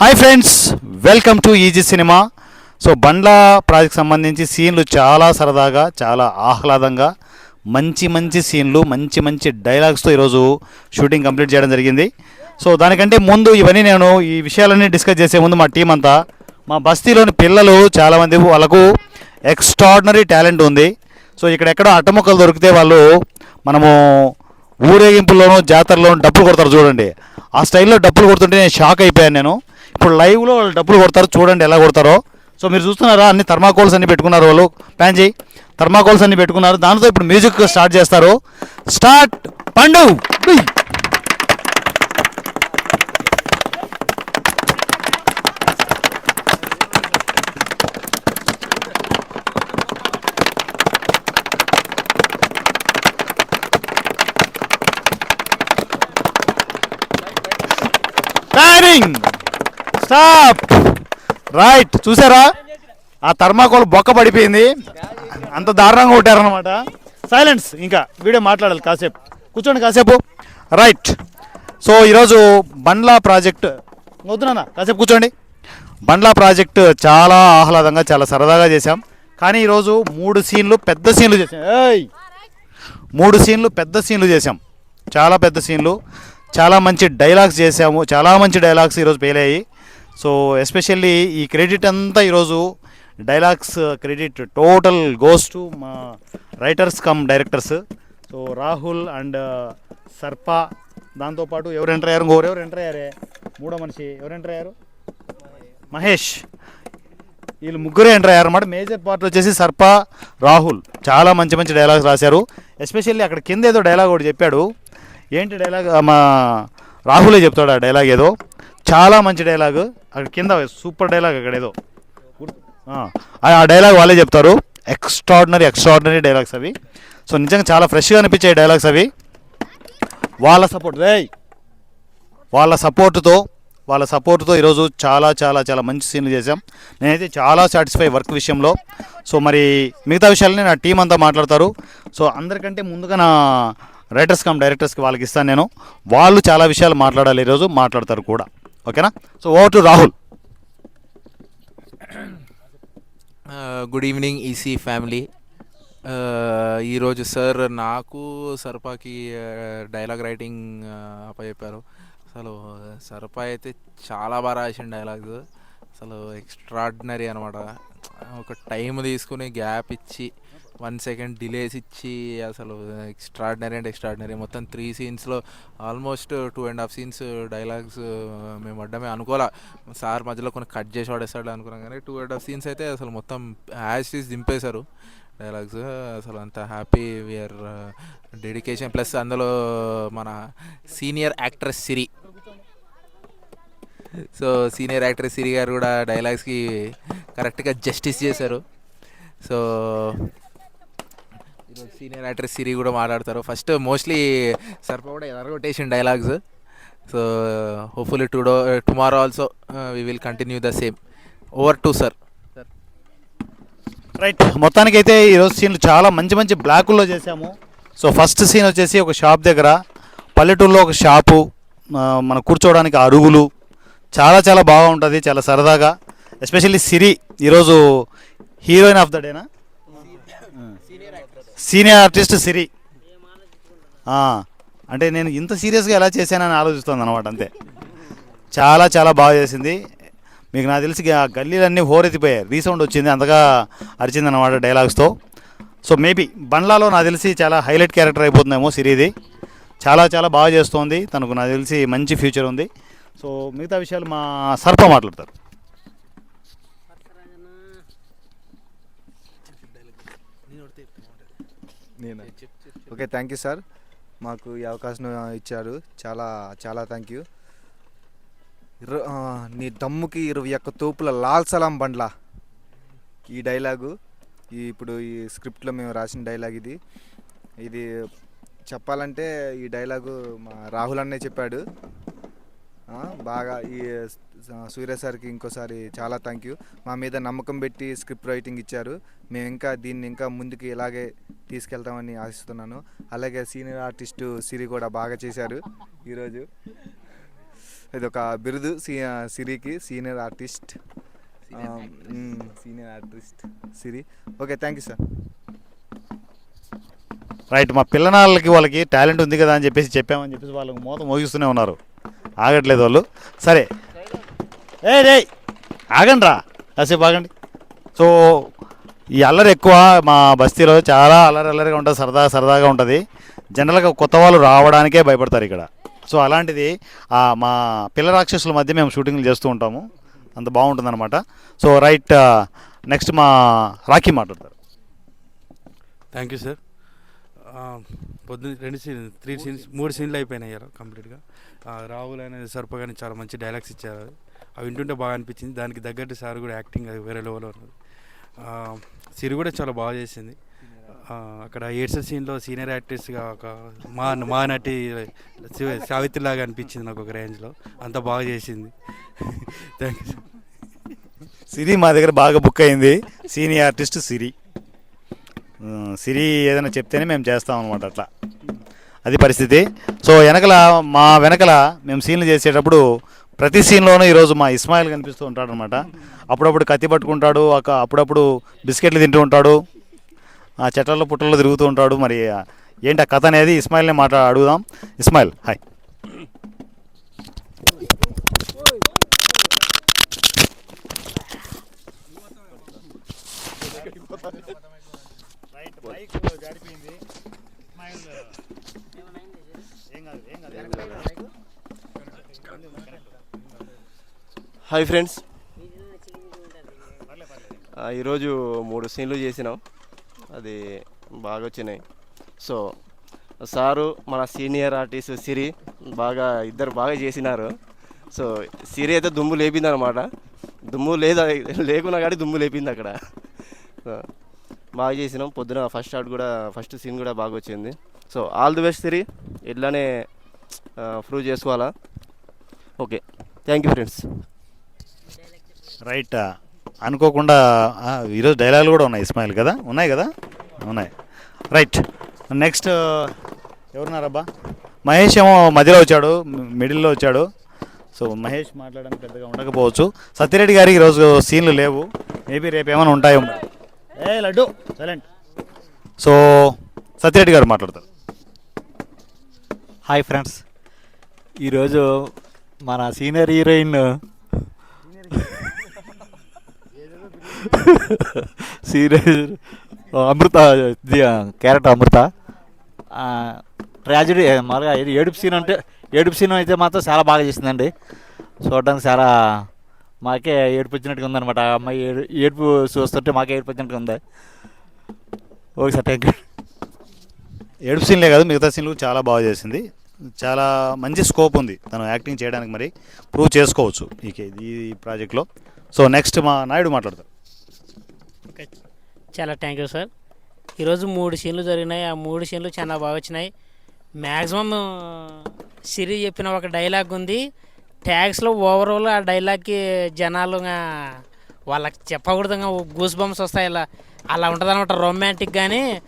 Hi friends welcome to easy cinema so Bandla project సంబంధించి సీన్లు చాలా సరదాగా చాలా ఆహ్లాదంగా మంచి మంచి సీన్లు మంచి మంచి డైలాగ్స్తో ఈరోజు షూటింగ్ కంప్లీట్ చేయడం జరిగింది. సో దానికంటే ముందు ఇవన్నీ నేను ఈ విషయాలన్నీ డిస్కస్ చేసే ముందు మా టీం అంతా మా బస్తీలోని పిల్లలు చాలామంది వాళ్ళకు ఎక్స్ట్రాడినరీ టాలెంట్ ఉంది. సో ఇక్కడ ఎక్కడో అట్టముక్కలు దొరికితే వాళ్ళు మనము ఊరేగింపుల్లోనూ జాతరలోనూ డప్పులు కొడతారు చూడండి. ఆ స్టైల్లో డప్పులు కొడుతుంటే నేను షాక్ అయిపోయాను నేను. ఇప్పుడు లైవ్లో వాళ్ళు డబ్బులు కొడతారు చూడండి ఎలా కొడతారో. సో మీరు చూస్తున్నారా అన్ని థర్మాకోల్స్ అన్ని పెట్టుకున్నారు వాళ్ళు. ప్యాన్ చేయి. థర్మాకోల్స్ అన్ని పెట్టుకున్నారు. దాంతో ఇప్పుడు మ్యూజిక్ స్టార్ట్ చేస్తారు. స్టార్ట్! పండు! ఉయ్. స్టాప్! రైట్ చూసారా? ఆ థర్మాకోల్ బొక్క పడిపోయింది. అంత దారుణంగా కొట్టారనమాట సైలెన్స్ ఇంకా వీడియో మాట్లాడాలి కాసేపు. కూర్చోండి కాసేపు. రైట్. సో ఈరోజు బండ్లా ప్రాజెక్ట్ వద్దునా కాసేపు కూర్చోండి. బండ్లా ప్రాజెక్ట్ చాలా ఆహ్లాదంగా చాలా సరదాగా చేశాం. కానీ ఈరోజు మూడు సీన్లు పెద్ద సీన్లు చేసాం ఏయ్! మూడు సీన్లు పెద్ద సీన్లు చేసాం చాలా పెద్ద సీన్లు. చాలా మంచి డైలాగ్స్ చేసాము చాలా మంచి డైలాగ్స్ ఈరోజు పేలయ్యాయి సో ఎస్పెషల్లీ ఈ క్రెడిట్ అంతా ఈరోజు dialogues credit total goes to మా writers cum directors. So Rahul and uh, Sarpa దాంతోపాటు ఎవరు ఎంటర్ అయ్యారు? ఇంకోరు ఎవరు ఎంటర్ అయ్యారే? మూడో మనిషి ఎవరు ఎంటర్ అయ్యారు? మహేష్. వీళ్ళు ముగ్గురే ఎంటర్ అయ్యారన్నమాట మేజర్ పార్ట్ వచ్చేసి సర్ప రాహుల్. చాలా మంచి మంచి డైలాగ్స్ రాశారు. ఎస్పెషల్లీ అక్కడ కింద ఏదో డైలాగ్ ఒకటి చెప్పాడు. ఏంటి డైలాగ్? మా రాహులే చెప్తాడు ఆ డైలాగ్ ఏదో. చాలా మంచి డైలాగ్. అక్కడ కింద సూపర్ డైలాగ్ అక్కడ ఏదో. ఆ, డైలాగ్ వాళ్ళే చెప్తారు. ఎక్స్ట్రాడినరీ ఎక్స్ట్రాడినరీ డైలాగ్స్ అవి. సో నిజంగా చాలా ఫ్రెష్గా అనిపించే డైలాగ్స్ అవి. వాళ్ళ సపోర్ట్ రే వాళ్ళ సపోర్టుతో వాళ్ళ సపోర్ట్తో ఈరోజు చాలా చాలా చాలా మంచి సీన్లు చేశాం. నేనైతే చాలా సాటిస్ఫై వర్క్ విషయంలో. సో మరి మిగతా విషయాలని నా టీం అంతా మాట్లాడతారు. సో అందరికంటే ముందుగా నా రైటర్స్ కమ్ డైరెక్టర్స్కి వాళ్ళకి ఇస్తాను నేను. వాళ్ళు చాలా విషయాలు మాట్లాడాలి ఈరోజు మాట్లాడతారు కూడా. ఓకేనా? So over to Rahul good evening EC family ఈరోజు సార్ నాకు సర్పాకి డైలాగ్ రైటింగ్ అప్పచెప్పారు. అసలు uh, సర్పా అయితే చాలా బాగా రాసిన డైలాగ్స్ అసలు ఎక్స్ట్రాడినరీ అనమాట ఒక టైం తీసుకుని గ్యాప్ ఇచ్చి వన్ సెకండ్ డిలేస్ ఇచ్చి అసలు ఎక్స్ట్రాడినరీ అండ్ ఎక్స్ట్రాడినరీ. మొత్తం three సీన్స్లో almost two and half scenes dialogues మేము అడ్డమే అనుకోలే. సార్ మధ్యలో కొన్ని కట్ చేసి వాడేస్తాడు అనుకున్నాం కానీ టూ అండ్ హాఫ్ సీన్స్ అయితే అసలు మొత్తం యాజ్ తీసి దింపేశారు డైలాగ్స్. అసలు అంత హ్యాపీ వియర్ డెడికేషన్. ప్లస్ అందులో మన senior actress Siri. So senior actress Siri గారు కూడా డైలాగ్స్కి కరెక్ట్గా జస్టిస్ చేశారు. సో సీనియర్ యాక్టర్ సిరి కూడా మాట్లాడతారు. ఫస్ట్ మోస్ట్లీ సర్ప కూడా ఎదరగొట్టేసిన dialogues so hopefully today tomorrow also we will continue the same over to sir right మొత్తానికైతే ఈరోజు సీన్లు చాలా మంచి మంచి బ్లాకుల్లో చేశాము. సో ఫస్ట్ సీన్ వచ్చేసి ఒక షాప్ దగ్గర పల్లెటూరులో ఒక షాపు మన కూర్చోవడానికి అరుగులు చాలా చాలా బాగా ఉంటుంది చాలా సరదాగా. ఎస్పెషల్లీ సిరి ఈరోజు heroine of the డేనా? Senior artist Siri. అంటే నేను ఇంత సీరియస్గా ఎలా చేశానని ఆలోచిస్తుంది అనమాట అంతే. చాలా చాలా బాగా చేసింది. మీకు నాకు తెలిసి ఆ గల్లీలన్నీ హోరెత్తిపోయాయి. రీసౌండ్ వచ్చింది అంతగా అరిచింది అనమాట డైలాగ్స్తో. సో మేబీ బండ్లాలో నాకు తెలిసి చాలా హైలైట్ క్యారెక్టర్ అయిపోతుందేమో సిరీది. చాలా చాలా బాగా చేస్తోంది. తనకు నాకు తెలిసి మంచి ఫ్యూచర్ ఉంది. సో మిగతా విషయాలు మా సర్ప మాట్లాడతారు. నేను? ఓకే థ్యాంక్ యూ సార్ మాకు ఈ అవకాశం ఇచ్చారు. చాలా చాలా థ్యాంక్ యూ నీ దమ్ముకి ఇరవై ఒక్క తోపుల లాల్ సలాం బండ్ల. ఈ డైలాగు ఈ ఇప్పుడు ఈ స్క్రిప్ట్లో మేము రాసిన డైలాగ్ ఇది. ఇది చెప్పాలంటే ఈ డైలాగు మా రాహుల్ అన్నే చెప్పాడు. బాగా ఈ సూర్య సార్కి ఇంకోసారి చాలా థ్యాంక్ యూ మా మీద నమ్మకం పెట్టి స్క్రిప్ట్ రైటింగ్ ఇచ్చారు. మేము ఇంకా దీన్ని ఇంకా ముందుకు ఇలాగే తీసుకెళ్తామని ఆశిస్తున్నాను. అలాగే సీనియర్ ఆర్టిస్టు సిరి కూడా బాగా చేశారు ఈరోజు. ఇది ఒక బిరుదు సి సిరికి senior artist. Senior artist Siri. Okay thank you sir. Right మా పిల్లనాళ్ళకి వాళ్ళకి టాలెంట్ ఉంది కదా అని చెప్పేసి చెప్పామని చెప్పేసి వాళ్ళకి మూత మోగిస్తూనే ఉన్నారు. ఆగట్లేదు వాళ్ళు. సరే. ఏ రే ఆగండి రా కాసేపు ఆగండి. సో ఈ అల్లరి ఎక్కువ మా బస్తీలో చాలా అల్లరి అల్లరిగా ఉంటుంది సరదా సరదాగా ఉంటుంది. జనరల్గా కొత్త వాళ్ళు రావడానికే భయపడతారు ఇక్కడ. సో అలాంటిది మా పిల్ల రాక్షసుల మధ్య మేము షూటింగ్లు చేస్తూ ఉంటాము. అంత బాగుంటుంది అనమాట సో రైట్ నెక్స్ట్ మా రాఖీ మాట్లాడతారు. Thank you sir. పొద్దున్న రెండు సీన్ త్రీ సీన్స్ మూడు సీన్లు అయిపోయినాయి ఇలా కంప్లీట్గా. రాహుల్ అనేది సర్పగాని చాలా మంచి డైలాగ్స్ ఇచ్చారు. అవి వింటుంటే బాగా అనిపించింది. దానికి తగ్గట్టు సార్ కూడా యాక్టింగ్ అది వేరే లెవెల్లో ఉన్నది. సిరి కూడా చాలా బాగా చేసింది. అక్కడ ఏడ్సల్ సీన్లో సీనియర్ యాక్టర్స్గా ఒక మా మా నటి సావిత్రి లాగా అనిపించింది నాకు ఒక రేంజ్లో అంత బాగా చేసింది. థ్యాంక్ యూ సిరి మా దగ్గర బాగా బుక్ అయింది. సీనియర్ ఆర్టిస్ట్ సిరి. సిరి ఏదైనా చెప్తేనే మేము చేస్తాం అనమాట అట్లా. అది పరిస్థితి. సో వెనకల మా వెనకల మేము సీన్లు చేసేటప్పుడు ప్రతి సీన్లోనూ ఈరోజు మా ఇస్మాయిల్ కనిపిస్తూ ఉంటాడు అనమాట అప్పుడప్పుడు కత్తి పట్టుకుంటాడు ఒక- అప్పుడప్పుడు బిస్కెట్లు తింటూ ఉంటాడు ఆ చెట్లలో పుట్టల్లో తిరుగుతూ ఉంటాడు. మరి ఏంటి ఆ కథ అనేది? ఇస్మాయిల్ని మాట్లా అడుగుదాం. ఇస్మాయిల్ హాయ్. Hi friends. ఈరోజు మూడు సీన్లు చేసినాం. అది బాగా వచ్చినాయి. సో సారు మన సీనియర్ ఆర్టిస్ట్ సిరి బాగా ఇద్దరు బాగా చేసినారు. సో సిరి అయితే దుమ్ము లేపింది అనమాట దుమ్ము లేదా లేకున్నా కానీ దుమ్ము లేపింది అక్కడ. బాగా చేసినాం. పొద్దున ఫస్ట్ షాట్ కూడా ఫస్ట్ సీన్ కూడా బాగా వచ్చింది. So all the best Siri. ఇట్లానే ప్రూవ్ చేసుకోవాలా? Okay. Thank you friends. Right. అనుకోకుండా ఈరోజు డైలాగులు కూడా ఉన్నాయి ఇస్మాయిల్ కదా? ఉన్నాయి కదా? ఉన్నాయి. రైట్. నెక్స్ట్ ఎవరున్నారబ్బా? మహేష్ ఏమో మధ్యలో వచ్చాడు మిడిల్లో వచ్చాడు. సో మహేష్ మాట్లాడడానికి పెద్దగా ఉండకపోవచ్చు. సత్యరెడ్డి గారికి ఈరోజు సీన్లు లేవు. మేబీ రేపు ఏమైనా ఉంటాయో ఏ లడ్డు సైలెంట్. సో సత్యరెడ్డి గారు మాట్లాడతారు. Hi friends. ఈరోజు మన senior heroine serious Amrutha carrot character Amrutha tragedy మరగా ఏడుపు సీన్ అంటే ఏడుపు సీన్ అయితే మాత్రం చాలా బాగా చేసిందండి. చూడడానికి చాలా మాకే ఏడుపు వచ్చినట్టుగా ఉందన్నమాట. ఆ అమ్మాయి ఏడు ఏడుపు చూస్తుంటే మాకే ఏడుపు వచ్చినట్టుగా ఉంది. ఓకే సార్ థ్యాంక్ యూ ఏడుపు సీన్లే కాదు మిగతా సీన్లు చాలా బాగా చేసింది. చాలా మంచి స్కోప్ ఉంది తను యాక్టింగ్ చేయడానికి మరి. ప్రూవ్ చేసుకోవచ్చు ఈ కే- ఈ ప్రాజెక్ట్లో సో నెక్స్ట్ మా నాయుడు మాట్లాడతారు ఓకే. చాలా థ్యాంక్ యూ సార్ ఈరోజు మూడు సీన్లు జరిగినాయి. ఆ మూడు సీన్లు చాలా బాగా వచ్చినాయి. మ్యాక్సిమం సిరి చెప్పిన ఒక డైలాగ్ ఉంది. ట్యాక్స్లో ఓవరాల్ ఆ డైలాగ్కి జనాలు వాళ్ళకి చెప్పకూడదుగా గూస్ బంప్స్ వస్తాయి. ఇలా అలా ఉంటుంది అనమాట రొమాంటిక్ కానీ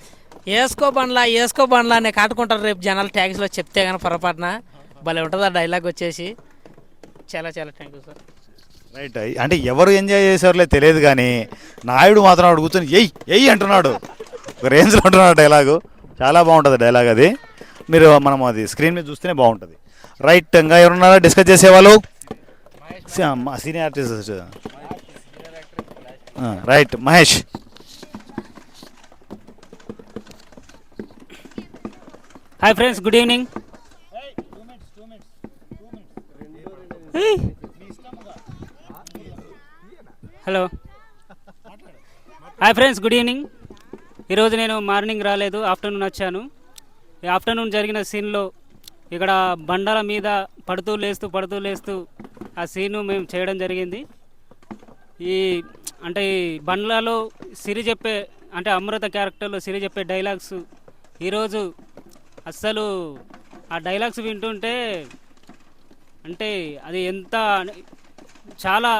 వేసుకో బండ్లా వేసుకో బండ్లా అని కాటుకుంటారు రేపు జనాలు ట్యాక్స్లో చెప్తే కానీ పొరపాటున. భలే ఉంటుంది ఆ డైలాగ్ వచ్చేసి. చాలా చాలా థ్యాంక్ యూ సార్ రైట్ అంటే ఎవరు ఎంజాయ్ చేశారులే తెలియదు కానీ నాయుడు మాత్రం అక్కడ కూర్చొని ఎయ్ ఎయ్ అంటున్నాడు. ఒక రేంజ్లో అంటున్నాడు డైలాగు చాలా బాగుంటుంది డైలాగ్ అది. మీరు మనం అది స్క్రీన్ మీద చూస్తేనే బాగుంటుంది. రైట్ ఇంకా ఎవరున్నారా? డిస్కస్ చేసేవాళ్ళు? Senior artist right Mahesh. Hi friends good evening hello hi friends good evening ఈరోజు నేను మార్నింగ్ రాలేదు ఆఫ్టర్నూన్ వచ్చాను. ఈ ఆఫ్టర్నూన్ జరిగిన సీన్లో ఇక్కడ బండల మీద పడుతూ లేస్తూ పడుతూ లేస్తూ ఆ సీను మేము చేయడం జరిగింది. ఈ అంటే ఈ బండ్లలో సిరి చెప్పే అంటే అమృత క్యారెక్టర్లో సిరి చెప్పే డైలాగ్స్ ఈరోజు అస్సలు ఆ డైలాగ్స్ వింటుంటే అంటే అది ఎంత చాలా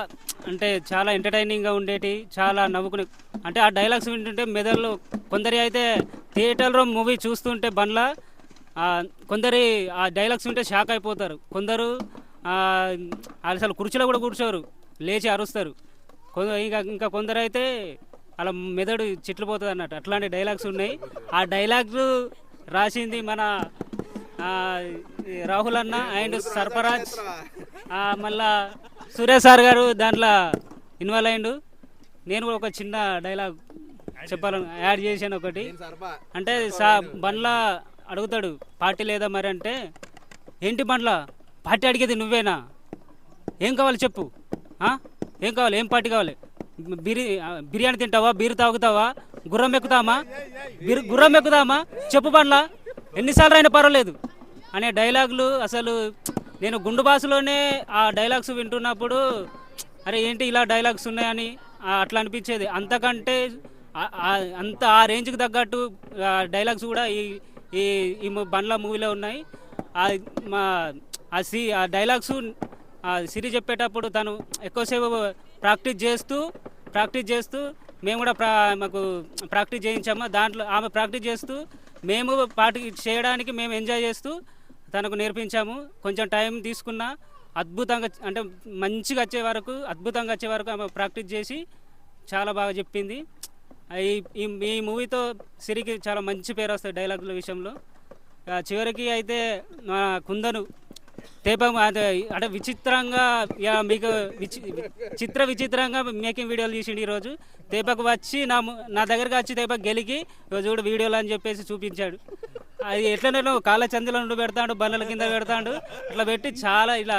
అంటే చాలా ఎంటర్టైనింగ్గా ఉండేటి చాలా నవ్వుకునే అంటే ఆ డైలాగ్స్ వింటుంటే మెదడులో కొందరి అయితే థియేటర్లో మూవీ చూస్తుంటే బండ్ల కొందరి ఆ డైలాగ్స్ వింటే షాక్ అయిపోతారు. కొందరు అసలు కుర్చీలో కూడా కూర్చోరు లేచి అరుస్తారు. కొందరు ఇంకా ఇంకా కొందరు అయితే అలా మెదడు చిట్లు పోతుంది అన్నట్టు అట్లాంటి డైలాగ్స్ ఉన్నాయి. ఆ డైలాగ్స్ రాసింది మన రాహుల్ అన్న అండ్ సర్ఫరాజ్ మళ్ళా సూర్య సార్ గారు దాంట్లో ఇన్వాల్వ్ అయ్యిండు. నేను కూడా ఒక చిన్న డైలాగ్ చెప్పాలను యాడ్ చేశాను ఒకటి. అంటే సా బండ్ల అడుగుతాడు పార్టీ లేదా మరి? అంటే ఏంటి బండ్ల? పార్టీ అడిగేది నువ్వేనా? ఏం కావాలి చెప్పు. ఏం కావాలి? ఏం పార్టీ కావాలి? బిరి బిర్యానీ తింటావా? బీరు తాగుతావా? గుర్రం ఎక్కుతామా గుర్రం ఎక్కుదామా? చెప్పు బండ్ల. ఎన్నిసార్లు అయినా పర్వాలేదు. అనే డైలాగులు అసలు నేను గుండు భాషలోనే ఆ డైలాగ్స్ వింటున్నప్పుడు అరే ఏంటి ఇలా డైలాగ్స్ ఉన్నాయని అట్లా అనిపించేది. అంతకంటే అంత ఆ రేంజ్కి తగ్గట్టు ఆ, డైలాగ్స్ కూడా ఈ ఈ ఈ బండ్ల మూవీలో ఉన్నాయి. ఆ మా ఆ సి ఆ డైలాగ్స్ ఆ సిరి చెప్పేటప్పుడు తను ఎక్కువసేపు ప్రాక్టీస్ చేస్తూ ప్రాక్టీస్ చేస్తూ మేము కూడా ప్రా మాకు ప్రాక్టీస్ చేయించాము. దాంట్లో ఆమె ప్రాక్టీస్ చేస్తూ మేము పాటి చేయడానికి మేము ఎంజాయ్ చేస్తూ తనకు నేర్పించాము. కొంచెం టైం తీసుకున్నా అద్భుతంగా అంటే మంచిగా వచ్చే వరకు అద్భుతంగా వచ్చే వరకు ఆమె ప్రాక్టీస్ చేసి చాలా బాగా చెప్పింది. ఈ ఈ- మూవీతో సిరికి చాలా మంచి పేరు వస్తుంది డైలాగుల విషయంలో. ఆ, చివరికి అయితే మా కుందను తేపం అదే అంటే విచిత్రంగా మీకు విచి చిత్ర విచిత్రంగా మేకింగ్ వీడియోలు తీసిండు ఈరోజు. తేపకు వచ్చి నా నా దగ్గరకు వచ్చి దీపక్ గెలికి "ఇగో చూడు వీడియోలు అని చెప్పేసి చూపించాడు. అది ఎట్లనో కాళ్ళ చందులో నుండి పెడతాడు బల్లల కింద పెడతాడు. అట్లా పెట్టి చాలా ఇలా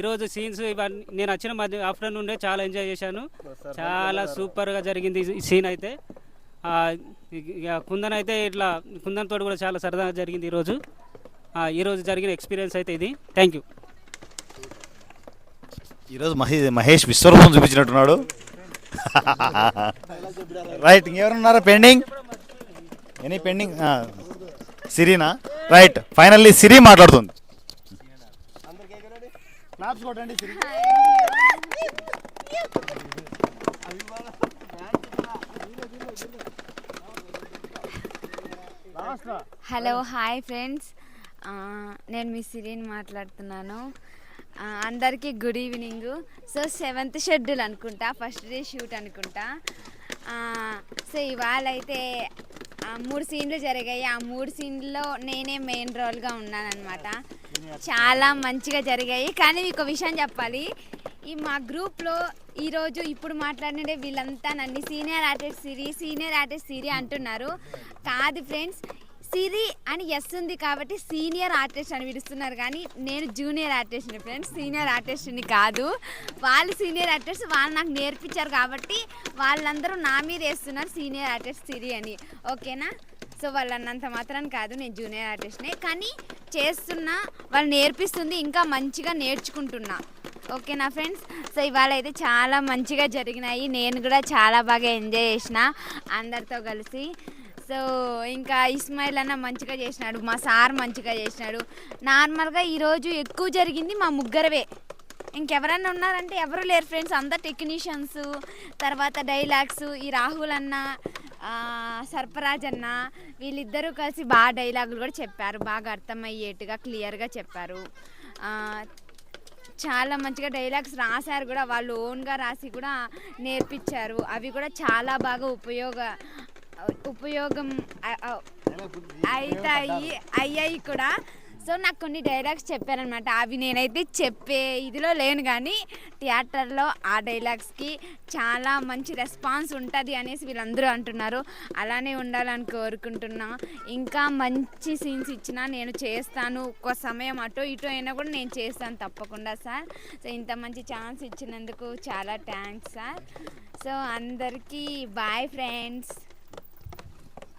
ఈరోజు సీన్స్ ఇవన్నీ నేను వచ్చిన మధ్య ఆఫ్టర్నూన్ చాలా ఎంజాయ్ చేశాను. చాలా సూపర్గా జరిగింది ఈ సీన్ అయితే. ఇక కుందన్ అయితే ఇట్లా కుందన్ తోటి కూడా చాలా సరదాగా జరిగింది ఈరోజు. ఈరోజు జరిగిన ఎక్స్పీరియన్స్ అయితే ఇది. థ్యాంక్ యూ ఈరోజు మహే మహేష్ విశ్వరూపం చూపించినట్టున్నాడు. రైట్ ఇంకెవరున్నారా పెండింగ్ ఎనీ పెండింగ్ సిరీనా? రైట్ ఫైనల్లీ సిరి మాట్లాడుతుంది. క్లాప్స్ కొట్టండి సిరి. హలో హాయ్ ఫ్రెండ్స్ నేను మీ సిరిని మాట్లాడుతున్నాను. అందరికీ good evening. So seventh schedule అనుకుంటా ఫస్ట్ డే షూట్ అనుకుంటా. సో ఇవాళ అయితే ఆ, మూడు సీన్లు జరిగాయి. ఆ మూడు సీన్లలో నేనే మెయిన్ రోల్గా ఉన్నానమాట చాలా మంచిగా జరిగాయి. కానీ మీకు ఒక విషయం చెప్పాలి. ఈ మా గ్రూప్లో ఈరోజు ఇప్పుడు మాట్లాడినడే వీళ్ళంతా నన్ను senior artist Siri senior artist Siri అంటున్నారు. కాదు ఫ్రెండ్స్ సిరి అని ఎస్ ఉంది కాబట్టి సీనియర్ ఆర్టిస్ట్ అని పిలుస్తున్నారు కానీ నేను జూనియర్ ఆర్టిస్ట్ని ఫ్రెండ్స్. సీనియర్ ఆర్టిస్ట్ని కాదు. వాళ్ళు సీనియర్ ఆర్టిస్ట్ వాళ్ళు నాకు నేర్పించారు కాబట్టి వాళ్ళందరూ నా మీద వేస్తున్నారు సీనియర్ ఆర్టిస్ట్ సిరి అని. ఓకేనా? సో వాళ్ళు అన్నంత మాత్రం కాదు నేను జూనియర్ ఆర్టిస్ట్నే. కానీ చేస్తున్నా వాళ్ళు నేర్పిస్తుంది ఇంకా మంచిగా నేర్చుకుంటున్నా. ఓకేనా ఫ్రెండ్స్? సో ఇవాళ అయితే చాలా మంచిగా జరిగినాయి. నేను కూడా చాలా బాగా ఎంజాయ్ చేసిన. అందరితో కలిసి సో ఇంకా ఇస్మాయిల్ అన్న మంచిగా చేసినాడు మా సార్ మంచిగా చేసినాడు. నార్మల్గా ఈరోజు ఎక్కువ జరిగింది మా ముగ్గురవే. ఇంకెవరన్నా ఉన్నారంటే ఎవరు లేరు ఫ్రెండ్స్ అందరు టెక్నీషియన్స్ తర్వాత డైలాగ్స్ ఈ రాహుల్ అన్న సర్పరాజ్ సర్ఫరాజ్ అన్న వీళ్ళిద్దరూ కలిసి బాగా డైలాగులు కూడా చెప్పారు బాగా అర్థమయ్యేట్టుగా క్లియర్గా చెప్పారు. చాలా మంచిగా డైలాగ్స్ రాశారు కూడా వాళ్ళు ఓన్గా రాసి కూడా నేర్పించారు. అవి కూడా చాలా బాగా ఉపయోగ ఉపయోగం అవుతాయి అయ్యాయి కూడా. సో నాకు కొన్ని డైలాగ్స్ చెప్పారనమాట అవి నేనైతే చెప్పే ఇదిలో లేను కానీ థియేటర్లో ఆ డైలాగ్స్కి చాలా మంచి రెస్పాన్స్ ఉంటుంది అనేసి వీళ్ళందరూ అంటున్నారు. అలానే ఉండాలని కోరుకుంటున్నా. ఇంకా మంచి సీన్స్ ఇచ్చినా నేను చేస్తాను. ఒక్క సమయం అటో ఇటో అయినా కూడా నేను చేస్తాను తప్పకుండా సార్. సో ఇంత మంచి ఛాన్స్ ఇచ్చినందుకు చాలా థ్యాంక్స్ సార్. సో అందరికీ బాయ్ ఫ్రెండ్స్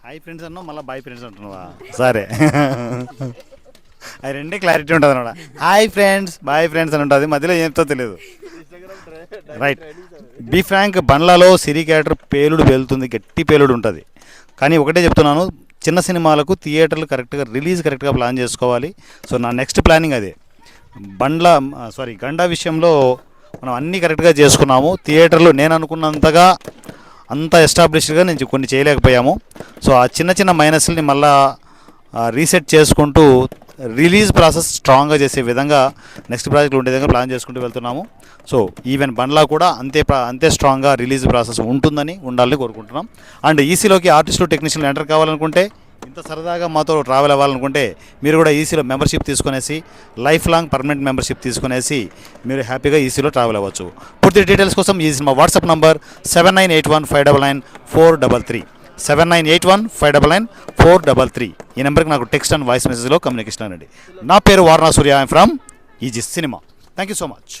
హాయ్ ఫ్రెండ్స్ అన్నావు మళ్ళీ బాయ్ ఫ్రెండ్స్ అంటున్నావా? సరే. అది రెండే క్లారిటీ ఉంటుంది అనమాట హాయ్ ఫ్రెండ్స్ బాయ్ ఫ్రెండ్స్ అని ఉంటుంది. మధ్యలో ఏం చెప్తో తెలియదు రైట్ బీ ఫ్రాంక్ బండ్లలో సిరి క్యారెక్టర్ పేలుడు వెళ్తుంది గట్టి పేలుడు ఉంటుంది. కానీ ఒకటే చెప్తున్నాను చిన్న సినిమాలకు థియేటర్లు కరెక్ట్గా రిలీజ్ కరెక్ట్గా ప్లాన్ చేసుకోవాలి. సో నా నెక్స్ట్ ప్లానింగ్ అదే. బండ్ల సారీ గండా విషయంలో మనం అన్నీ కరెక్ట్గా చేసుకున్నాము. థియేటర్లు నేను అనుకున్నంతగా అంత ఎస్టాబ్లిష్డ్గా నేను కొన్ని చేయలేకపోయాము. సో ఆ చిన్న చిన్న మైనస్ని మళ్ళా రీసెట్ చేసుకుంటూ రిలీజ్ ప్రాసెస్ స్ట్రాంగ్గా చేసే విధంగా నెక్స్ట్ ప్రాజెక్టులు ఉండే విధంగా ప్లాన్ చేసుకుంటూ వెళ్తున్నాము. సో ఈవెన్ బండ్లా కూడా అంతే అంతే స్ట్రాంగ్గా రిలీజ్ ప్రాసెస్ ఉంటుందని ఉండాలని కోరుకుంటున్నాం. అండ్ ఈసీలోకి ఆర్టిస్టులు టెక్నీషియన్లు ఎంటర్ కావాలనుకుంటే ఇంత సరదాగా మాతో ట్రావెల్ అవ్వాలనుకుంటే మీరు కూడా ఈసీలో మెంబర్షిప్ తీసుకునేసి లైఫ్ లాంగ్ పర్మనెంట్ మెంబర్షిప్ తీసుకునేసి మీరు హ్యాపీగా ఈసీలో ట్రావెల్ అవ్వచ్చు. పూర్తి డీటెయిల్స్ కోసం ఈ మా WhatsApp number seven nine eight one five double nine four double three seven nine eight one five double nine four double three ఈ నెంబర్కి నాకు టెక్స్ట్ అండ్ వాయిస్ మెసేజ్లో కమ్యూనికేషన్ అనండి నా పేరు Varana Surya. I'm from easy cinema thank you so much